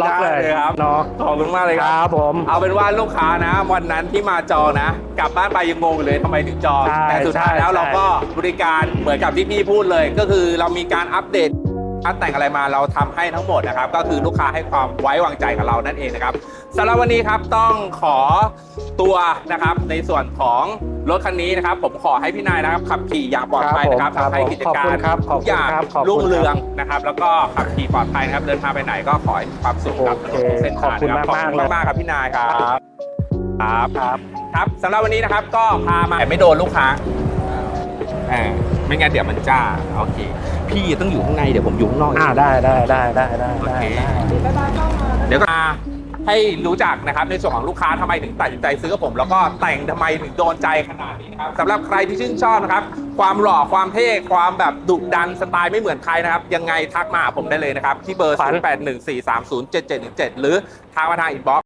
ล็อกเลยได้เลยครับเนาะขอบคุณมากเลยคครับรับผม เอาเป็นว่าลูกค้านะ วันนั้นที่มาจองนะ กลับบ้านไปยังงงอยู่เลยทำไมถึงจองใช่แต่สุดท้ายแล้วใช่เราก็บริการเหมือนกับที่พี่พูดเลย ก็คือเรามีการอัปเดตการแต่งอะไรมาเราทำให้ทั้งหมดนะครับ ก็คือลูกค้าให้ความไว้วางใจกับเรานั่นเองนะครับสำหรับวันนี้ครับต้องขอตัวนะครับในส่วนของ รถคันนี้นะครับผมขอให้พี่นายนะครับขับขี่อย่างปลอดภัยนะครับครับผมทำให้กิจการขอบคุณครับขอบทุคุณกอย่างครับขอบคุณรุ่งเรืองนะครับ แล้วก็ขับขี่ปลอดภัยนะครับ เดินทางไปไหนก็ขอให้มีความสุขกับโอเคเส้นทางนะขอบคุณมากๆขอบคุณมากๆครับพี่นายครับครับครับครับสำหรับวันนี้นะครับก็พามาแต่ไม่โดนลูกค้าอ่าไม่งั้นเดี๋ยวมันจ้าโอเค พี่ต้องอยู่ข้างในเดี๋ยวผมอยู่ข้างนอกอ่าได้ได้ได้ได้ได้โอได้เคได้เดี๋ยวก็มา ให้รู้จักนะครับในส่วนของลูกค้าทำไมถึงตัดสินใจซื้อกับผม แล้วก็แต่งทำไมถึงโดนใจขนาดนี้นะครับสำหรับใครที่ชื่นชอบนะครับความหล่อความเท่ความแบบดุดันสไตล์ไม่เหมือนใครนะครับยังไงทักมาหาผมได้เลยนะครับที่เบอร์0814307717หรือทางมาทางอินบ็อก